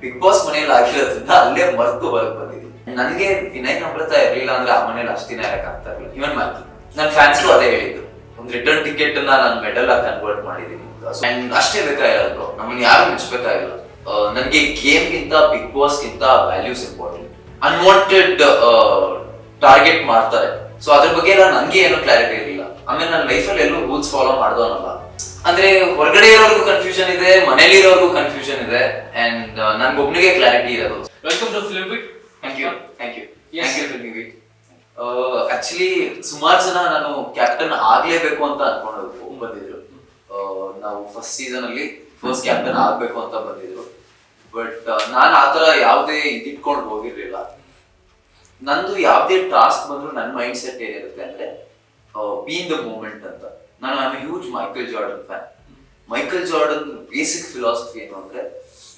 Big boss ಮನೇಲಿ ಆಗಿರೋದ್ರಿಂದ ಅಲ್ಲೇ ಮರ್ತು ಹೊರಗ್ ಬಂದಿದ್ದೀನಿ. ನನಗೆ ವಿನಯ್ ನಮ್ರತ ಇರಲಿಲ್ಲ ಅಂದ್ರೆ ಆ ಮನೇಲಿ ಅಷ್ಟು ದಿನ ಆಗ್ತಾ ಇರಲಿಲ್ಲ. ಇವನ್ ಮಾತು ನನ್ನ ಫ್ಯಾನ್ಸ್ಗೂ ಅದೇ ಹೇಳಿದ್ದು. ಒಂದು ರಿಟರ್ನ್ ಟಿಕೆಟ್ನ ನಾನು ಮೆಡಲ್ ಆಗಿ ಕನ್ವರ್ಟ್ ಮಾಡಿದ್ದೀನಿ. ಅಷ್ಟೇ ಬೇಕಾಗಿರೋದು ನಮ್ಮನ್ನ ಯಾರು ಮೆಚ್ಚಬೇಕಾಗಿಲ್ಲ ನನಗೆ ಗೇಮ್ ಗಿಂತ ಬಿಗ್ ಬಾಸ್ ಗಿಂತ ವ್ಯಾಲ್ಯೂಸ್ ಇಂಪಾರ್ಟೆಂಟ್ ಅನ್ವಾಂಟೆಡ್ ಟಾರ್ಗೆಟ್ ಮಾಡ್ತಾರೆ. ಸೊ ಅದ್ರ ಬಗ್ಗೆ ಎಲ್ಲ ನನಗೆ ಏನೂ ಕ್ಲಾರಿಟಿ ಇರಲಿಲ್ಲ. ಆಮೇಲೆ ನನ್ನ ಲೈಫಲ್ಲಿ ಎಲ್ಲೂ ರೂಲ್ಸ್ ಫಾಲೋ ಮಾಡ್ದವನಲ್ಲ. ಅಂದ್ರೆ ಹೊರಗಡೆ ಇರೋರ್ಗು ಕನ್ಫ್ಯೂಷನ್ ಇದೆ ಮನೇಲಿ ಇರೋರ್ಗು ಕನ್ಫ್ಯೂಷನ್ ಇದೆ ಅಂಡ್ ನನ್ಗೊಬ್ನಿಗೆ ಕ್ಲಾರಿಟಿ ಇರೋದು. Welcome to Filmibeat thank you thank you. Thank you Filmibeat actually ಸುಮಾರು ಜನ ನಾನು ಕ್ಯಾಪ್ಟನ್ ಆಗ್ಲೇಬೇಕು ಅಂತ ಅನ್ಕೊಂಡು ಬಂದಿದ್ರು. ನಾವು ಫಸ್ಟ್ ಸೀಸನ್ ಅಲ್ಲಿ ಫಸ್ಟ್ ಕ್ಯಾಪ್ಟನ್ ಆಗ್ಬೇಕು ಅಂತ ಬಂದಿದ್ರು. ಬಟ್ ನಾನು ಆತರ ಯಾವುದೇ ಇದಿಟ್ಕೊಂಡು ಹೋಗಿರ್ಲಿಲ್ಲ. ನಂದು ಯಾವುದೇ ಟಾಸ್ಕ್ ಬಂದ್ರು ನನ್ನ ಮೈಂಡ್ ಸೆಟ್ ಏನಿರುತ್ತೆ ಅಂದ್ರೆ ಬೀನ್ ದ ಮೂಮೆಂಟ್ ಅಂತ. ನಾನು I huge Michael Jordan fan Michael Jordan basic philosophy ಏನು ಅಂದ್ರೆ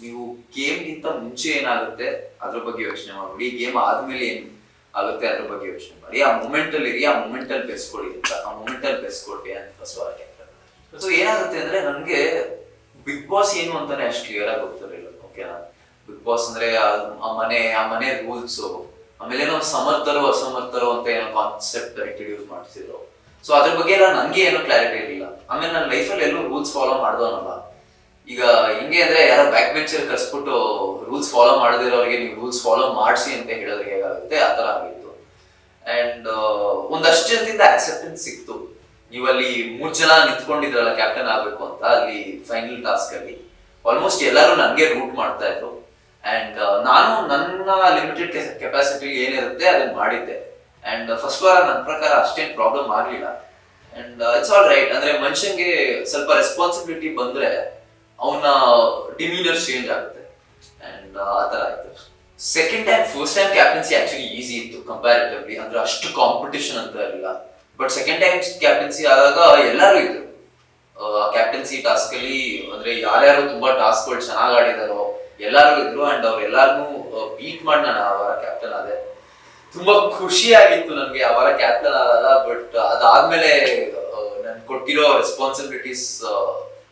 ನೀವು ಗೇಮ್ ಗಿಂತ ಮುಂಚೆ ಏನಾಗುತ್ತೆ, ಅದ್ರ ಬಗ್ಗೆ ಯೋಚನೆ ಮಾಡ್ಬಿಡಿ ಗೇಮ್ ಆದ್ಮೇಲೆ ಏನು ಆಗುತ್ತೆ ಅದ್ರ ಬಗ್ಗೆ ಯೋಚನೆ ಮಾಡಿ. ಆ ಮೂಮೆಂಟ್ ಅಲ್ಲಿ ಇರಿ ಆ ಮೂಮೆಂಟ್ ಅಲ್ಲಿ ಬೆಸ್ಕೊಡಿ ಅಂತ. ಆ ಮೂಮೆಂಟ್ ಅಲ್ಲಿ ಬೆಸ್ಕೊಡಿ ಅಂತ ಸ್ವಾಗತ ಸೊ ಏನಾಗುತ್ತೆ ಅಂದ್ರೆ ನನ್ಗೆ ಬಿಗ್ ಬಾಸ್ ಏನು ಅಂತಾನೆ ಅಷ್ಟು ಕ್ಲಿಯರ್ ಆಗಿ ಗೊತ್ತಿರಲಿಲ್ಲ. ಓಕೆನಾ ಬಿಗ್ ಬಾಸ್ ಅಂದ್ರೆ ಆ ಮನೆ ಆ ಮನೆ ರೂಲ್ಸ್ ಆಮೇಲೆ ಏನೋ ಸಮರ್ಥರು, ಅಸಮರ್ಥರು ಅಂತ ಏನೋ ಕಾನ್ಸೆಪ್ಟ್ ಇಂಟ್ರಡ್ಯೂಸ್ ಮಾಡ್ತಿದ್ರು. ಸೊ ಅದ್ರ ಬಗ್ಗೆ ಎಲ್ಲ ನನಗೆ ಏನೂ ಕ್ಲಾರಿಟಿ ಇರಲಿಲ್ಲ. ಆಮೇಲೆ ನನ್ನ ಲೈಫಲ್ಲಿ ಎಲ್ಲೂ ರೂಲ್ಸ್ ಫಾಲೋ ಮಾಡ್ದವನಲ್ಲ ಈಗ ಹಿಂಗೆ ಅಂದ್ರೆ ಯಾರೋ ಬ್ಯಾಕ್ ಬೆಂಚರ್ ಕರ್ಸ್ಬಿಟ್ಟು ರೂಲ್ಸ್ ಫಾಲೋ ಮಾಡದಿರೋರಿಗೆ ನೀವು ರೂಲ್ಸ್ ಫಾಲೋ ಮಾಡಿಸಿ ಅಂತ ಹೇಳೋದ್ರೆ ಹೇಗಾಗುತ್ತೆ? ಆ ಥರ ಆಗಿತ್ತು. ಅಂಡ್ ಒಂದಷ್ಟು ಜನದಿಂದ ಆಕ್ಸೆಪ್ಟೆನ್ಸ್ ಸಿಕ್ತು. ನೀವಲ್ಲಿ ಮೂರ್ ಜನ ನಿಂತ್ಕೊಂಡಿದ್ರಲ್ಲ ಕ್ಯಾಪ್ಟನ್ ಆಗ್ಬೇಕು ಅಂತ ಅಲ್ಲಿ ಫೈನಲ್ ಟಾಸ್ಕ್ ಅಲ್ಲಿ. ಆಲ್ಮೋಸ್ಟ್ ಎಲ್ಲರೂ ನನಗೆ ರೂಟ್ ಮಾಡ್ತಾ ಇದ್ರು. ಅಂಡ್ ನಾನು ನನ್ನ ಲಿಮಿಟೆಡ್ ಕೆಪಾಸಿಟಿ ಏನಿರುತ್ತೆ ಅದನ್ನ ಮಾಡಿದ್ದೆ. ಅಂಡ್ ಫಸ್ಟ್ ವಾರ ನನ್ನ ಪ್ರಕಾರ ಅಷ್ಟೇನು ಪ್ರಾಬ್ಲಮ್ ಆಗಲಿಲ್ಲ. ಅಂಡ್ ಇಟ್ಸ್ ಆಲ್ ರೈಟ್ ಅಂದರೆ ಮನುಷ್ಯನ್ಗೆ ಸ್ವಲ್ಪ ರೆಸ್ಪಾನ್ಸಿಬಿಲಿಟಿ ಬಂದರೆ ಅವನ ಡಿಮ್ಯೂನರ್ ಚೇಂಜ್ ಆಗುತ್ತೆ. ಅಂಡ್ ಆ ಥರ ಆಯ್ತು. Second time first time captaincy actually easy ಇತ್ತು ಕಂಪ್ಯಾರಿಟಿವ್ಲಿ ಅಂದ್ರೆ ಅಷ್ಟು ಕಾಂಪಿಟೇಷನ್ ಅಂತ ಇರಲಿಲ್ಲ ಬಟ್ ಸೆಕೆಂಡ್ ಟೈಮ್ ಕ್ಯಾಪ್ಟನ್ಸಿ ಆದಾಗ ಎಲ್ಲರೂ ಇದ್ರು. ಕ್ಯಾಪ್ಟನ್ಸಿ ಟಾಸ್ಕ್ ಅಲ್ಲಿ ಅಂದ್ರೆ ಯಾರ್ಯಾರು ತುಂಬಾ ಟಾಸ್ಕ್ಗಳು ಚೆನ್ನಾಗಿ ಆಡಿದಾರೋ ಎಲ್ಲರೂ ಇದ್ರು. ಅಂಡ್ ಅವ್ರು ಎಲ್ಲಾರ್ನು ಬೀಟ್ ಮಾಡಿ ನಾನು ಆ ವಾರ ಕ್ಯಾಪ್ಟನ್ ಆದೆ. ತುಂಬಾ ಖುಷಿಯಾಗಿತ್ತು ನನಗೆ ಆ ವಾರ ಕ್ಯಾಪ್ಟನ್ ಆದಾಗ ಬಟ್ ಅದಾದ್ಮೇಲೆ ನನ್ ಕೊಟ್ಟಿರೋ ರೆಸ್ಪಾನ್ಸಿಬಿಲಿಟೀಸ್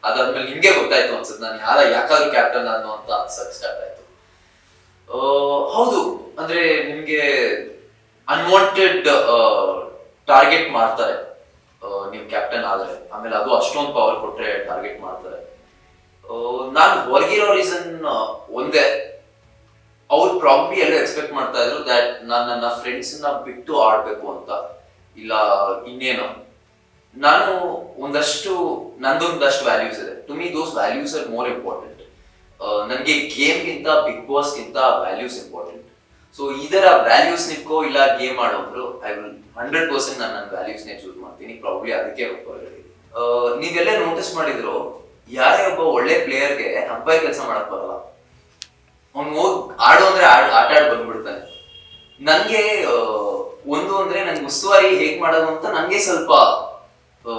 ಅದಾದ್ಮೇಲೆ ನಿಮ್ಗೆ ಗೊತ್ತಾಯ್ತು ಅನ್ಸುತ್ತೆ. ನಾನು ಯಾರ, ಯಾಕಾದ್ರೂ ಕ್ಯಾಪ್ಟನ್ ನಾನು ಅಂತ ಅನ್ಸಕ್ ಸ್ಟಾರ್ಟ್ ಆಯ್ತು. ಹೌದು. ಅಂದ್ರೆ ನಿಮ್ಗೆ ಅನ್ವಾಂಟೆಡ್ ಟಾರ್ಗೆಟ್ ಮಾಡ್ತಾರೆ. ನೀವು ಕ್ಯಾಪ್ಟನ್ ಆದ್ರೆ. ಆಮೇಲೆ ಅದು ಅಷ್ಟೊಂದು ಪವರ್ ಕೊಟ್ರೆ ಟಾರ್ಗೆಟ್ ಮಾಡ್ತಾರೆ. ನಾನು ಹೊರಗಿರೋ ರೀಸನ್ ಒಂದೇ. ಅವ್ರು ಪ್ರಾಬ್ಲಿ ಎಲ್ಲ ಎಕ್ಸ್ಪೆಕ್ಟ್ ಮಾಡ್ತಾ ಇದ್ರು ದಟ್ ನಾನು ನನ್ನ ಫ್ರೆಂಡ್ಸ್ನ ಬಿಟ್ಟು ಆಡ್ಬೇಕು ಅಂತ. ಇಲ್ಲ, ಇನ್ನೇನೋ. ನಾನು ಒಂದಷ್ಟು, ನಂದೊಂದಷ್ಟು ವ್ಯಾಲ್ಯೂಸ್ ಇದೆ. To me those values are more important ನನಗೆ ಗೇಮ್ ಗಿಂತ ಬಿಗ್ ಬಾಸ್ಗಿಂತ ವ್ಯಾಲ್ಯೂಸ್ ಇಂಪಾರ್ಟೆಂಟ್ ಸೊ ಇದರ ವ್ಯಾಲ್ಯೂಸ್ ನಿಕ್ಕೋ ಇಲ್ಲ ಗೇಮ್ ಆಡೋದ್ರು ಐ ವಿಲ್ ಹಂಡ್ರೆಡ್ ಪರ್ಸೆಂಟ್ ನಾನು ನನ್ನ ವ್ಯಾಲ್ಯೂಸ್ನೇ ಚೂಸ್ ಮಾಡ್ತೀನಿ. ಪ್ರಾಬ್ಲಿ ಅದಕ್ಕೆ ನೀವೆಲ್ಲ ನೋಟಿಸ್ ಮಾಡಿದ್ರು, ಯಾರೇ ಒಬ್ಬ ಒಳ್ಳೆ ಪ್ಲೇಯರ್ಗೆ ಅಂಪೈರ್ ಕೆಲಸ ಮಾಡಕ್ ಬರಲ್ಲ. ಅವ್ನು ಹೋಗ್ ಆಡು ಅಂದ್ರೆ ಆಟ ಆಡ್ ಬಂದ್ಬಿಡ್ತಾನೆ. ನನ್ಗೆ ಒಂದು ಅಂದ್ರೆ ನನ್ಗೆ ಉಸ್ತುವಾರಿ ಹೇಗ್ ಮಾಡೋದು ಅಂತ ನನ್ಗೆ ಸ್ವಲ್ಪ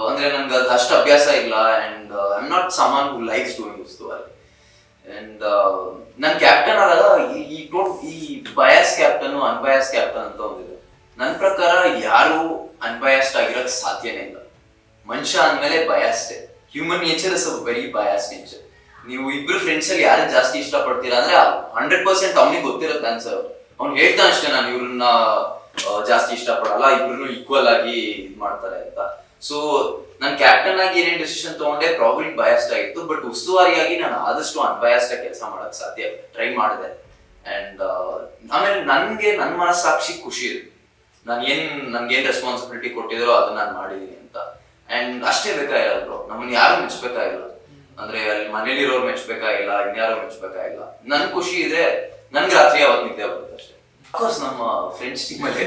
ಅಂದ್ರೆ ನನ್ಗೆ ಅದು ಅಷ್ಟು ಅಭ್ಯಾಸ ಇಲ್ಲ and I am not someone who likes doing ಉಸ್ತುವಾರಿ. ಅಂಡ್ ನನ್ ಕ್ಯಾಪ್ಟನ್ ಆದಾಗ ಈ ಈ ಟೋಟ್ ಈ ಬಯಾಸ್ ಕ್ಯಾಪ್ಟನ್ ಅನ್ಬಯಾಸ್ ಕ್ಯಾಪ್ಟನ್ ಅಂತ ಒಂದಿದೆ ನನ್ನ ಪ್ರಕಾರ ಯಾರು ಅನ್ಬಯಾಸ್ಡ್ ಆಗಿರೋಕ್ ಸಾಧ್ಯನೇ ಇಲ್ಲ. ಮನುಷ್ಯ ಅಂದ್ಮೇಲೆ biased human nature is a very bias nature ನೀವು ಇಬ್ರು ಫ್ರೆಂಡ್ಸ್ ಅಲ್ಲಿ ಯಾರು ಜಾಸ್ತಿ ಇಷ್ಟಪಡ್ತೀರಾ ಅಂದ್ರೆ ಹಂಡ್ರೆಡ್ ಪರ್ಸೆಂಟ್ ಅವನಿಗೆ ಗೊತ್ತಿರುತ್ತೆ ಆನ್ಸರ್ ಅವ್ನು ಹೇಳ್ತಾನೆ ಅಷ್ಟೇ, ನಾನು ಇವ್ರನ್ನ ಜಾಸ್ತಿ ಜಾಸ್ತಿ ಇಷ್ಟಪಡಲ್ಲ ಇಬ್ರು ಈಕ್ವಲ್ ಆಗಿ ಇದ್ ಮಾಡ್ತಾರೆ ಅಂತ. ಸೊ ನಾನು ಕ್ಯಾಪ್ಟನ್ ಆಗಿ ಏನೇನ್ ಡಿಸಿಷನ್ ತಗೊಂಡೆ ಪ್ರಾಬ್ಲಿ ಬಯಾಸ್ಡ್ ಆಗಿತ್ತು ಬಟ್ ಉಸ್ತುವಾರಿಯಾಗಿ ನಾನು ಆದಷ್ಟು ಅನ್ಬಯಾಸ್ಡ್ ಕೆಲಸ ಮಾಡಕ್ ಸಾಧ್ಯ ಟ್ರೈ ಮಾಡಿದೆ. ಅಂಡ್ ಆಮೇಲೆ ನನ್ಗೆ ನನ್ನ ಮನಸ್ಸಾಕ್ಷಿ ಖುಷಿ ಇದೆ. ನಾನು ಏನ್, ನನ್ಗೆ ಏನ್ ರೆಸ್ಪಾನ್ಸಿಬಿಲಿಟಿ ಕೊಟ್ಟಿದ್ರೋ ಅದನ್ನ ನಾನು ಮಾಡಿದೀನಿ ಅಂತ. ಅಂಡ್ ಅಷ್ಟೇ ಬೇಕಾಗಿರೋದು ನಮ್ಮನ್ನ ಯಾರು ಮೆಚ್ಚಬೇಕಾಗಿಲ್ಲ ಅಂದ್ರೆ ಅಲ್ಲಿ ಮನೇಲಿರೋರು ಮೆಚ್ಚಬೇಕಾಗಿಲ್ಲ ಇನ್ಯಾರು ಮೆಚ್ಚಬೇಕಾಗಿಲ್ಲ ನನ್ ಖುಷಿ ಇದೆ ನನ್ಗೆ ರಾತ್ರಿ ಯಾವಾಗ ನಿದ್ದೆ ಬರುತ್ತೆ ಅಷ್ಟೇ. ಅಫ್ಕೋರ್ಸ್ ನಮ್ಮ ಫ್ರೆಂಡ್ಸ್ ಟೀಮ್ ಅಲ್ಲಿ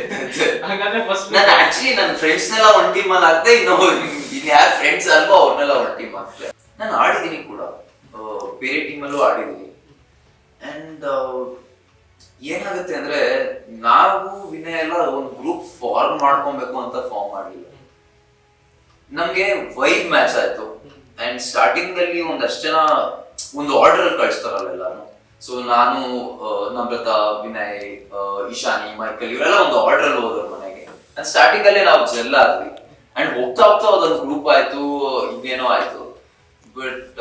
ಹಾಗಾದ್ರೆ ಫಸ್ಟ್ ನಾನು ಆಕ್ಚುಲಿ ನನ್ನ ಫ್ರೆಂಡ್ಸ್ನೆಲ್ಲ ಒಂದ್ ಟೀಮ್ ಅಲ್ಲಿ ಹಾಕ್ದೆ ಇನ್ನು ಇನ್ ಯಾರು ಫ್ರೆಂಡ್ಸ್ ಅಲ್ವೋ ಅವ್ರನ್ನೆಲ್ಲ ಒಂದ್ ಟೀಮ್ ಹಾಕ್ತೆ ನಾನು ಆಡಿದ್ದೀನಿ ಕೂಡ. ಬೇರೆ ಟೀಮ್ ಟೀಮಲ್ಲೂ ಆಡಿದ್ದೀನಿ. ಅಂಡ್ ಏನಾಗುತ್ತೆ ಅಂದ್ರೆ ನಾವು ವಿನಯ ಎಲ್ಲ ಒಂದು ಗ್ರೂಪ್ ಫಾರ್ಮ್ ಮಾಡ್ಕೊಬೇಕು ಅಂತ ಫಾರ್ಮ್ ಮಾಡಲಿಲ್ಲ ನಮ್ಗೆ ವೈಡ್ ಮ್ಯಾಚ್ ಆಯ್ತು. ಅಂಡ್ ಸ್ಟಾರ್ಟಿಂಗ್ ಅಲ್ಲಿ ಒಂದಷ್ಟು ಜನ ಒಂದು ಆರ್ಡರ್ ಅಲ್ಲಿ ಕಳಿಸ್ತಾರಲ್ಲ ಎಲ್ಲಾನು ಸೊ ನಾನು ನಮ್ರತಾ, ವಿನಯ್ ಇಶಾನಿ ಮೈಕಲ್ ಇವರೆಲ್ಲ ಒಂದು ಆರ್ಡರ್ ಅಲ್ಲಿ ಹೋದ್ರು ಮನೆಗೆ. ಅಂಡ್ ಸ್ಟಾರ್ಟಿಂಗ್ ಅಲ್ಲೇ ನಾವು ಜೆಲ್ ಆದ್ವಿ. ಅಂಡ್ ಹೋಗ್ತಾ ಹೋಗ್ತಾ ಅದೊಂದು ಗ್ರೂಪ್ ಆಯ್ತು, ಇನ್ನೇನೋ ಆಯ್ತು. ಬಟ್